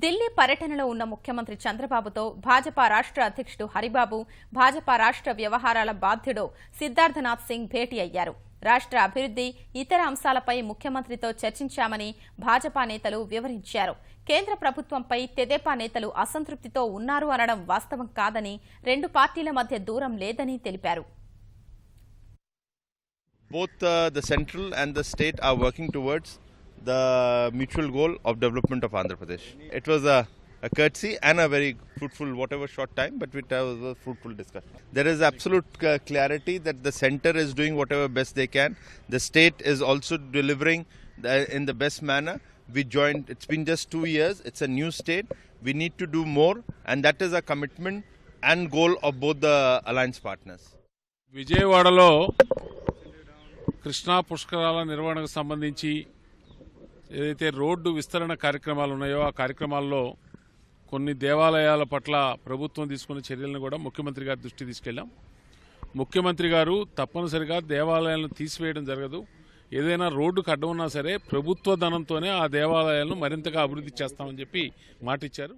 ఢిల్లీ పర్యటనలో ఉన్న ముఖ్యమంత్రి చంద్రబాబుతో భాజపా రాష్ట్ర అధ్యక్షుడు హరిబాబు భాజపా రాష్ట్ర వ్యవహారాల బాధ్యుడు సిద్ధార్థనాథ్ సింగ్ భేటీ అయ్యారు. రాష్ట్ర అభివృద్ధి ఇతర అంశాలపై ముఖ్యమంత్రితో చర్చించామని భాజపా నేతలు వివరించారు. కేంద్ర ప్రభుత్వంపై తెదేపా నేతలు అసంతృప్తితో ఉన్నారు అనడం వాస్తవం కాదని రెండు పార్టీల మధ్య దూరం లేదని తెలిపారు. Both uh, the central and the state are working towards the mutual goal of development of Andhra Pradesh. It was a, a courtesy and a very fruitful, whatever short time, but it was a fruitful discussion. There is absolute uh, clarity that the center is doing whatever best they can. The state is also delivering the, in the best manner. We joined, it's been just two years, it's a new state. We need to do more, and that is a commitment and goal of both the alliance partners. విజయవాడలో కృష్ణా పుష్కరాల నిర్వహణకు సంబంధించి ఏదైతే road విస్తరణ కార్యక్రమాలు ఉన్నాయో ఆ కార్యక్రమాల్లో కొన్ని దేవాలయాల పట్ల ప్రభుత్వం తీసుకున్న చర్యలను కూడా ముఖ్యమంత్రి గారి దృష్టి తీసుకెళ్ళాం ముఖ్యమంత్రి గారు తప్పనిసరిగా దేవాలయాలను తీసివేయడం జరగదు. ఏదైనా రోడ్డుకు అడ్డం ఉన్నా సరే ప్రభుత్వ ధనంతోనే ఆ దేవాలయాలను మరింతగా అభివృద్ధి చేస్తామని చెప్పి మాటిచ్చారు.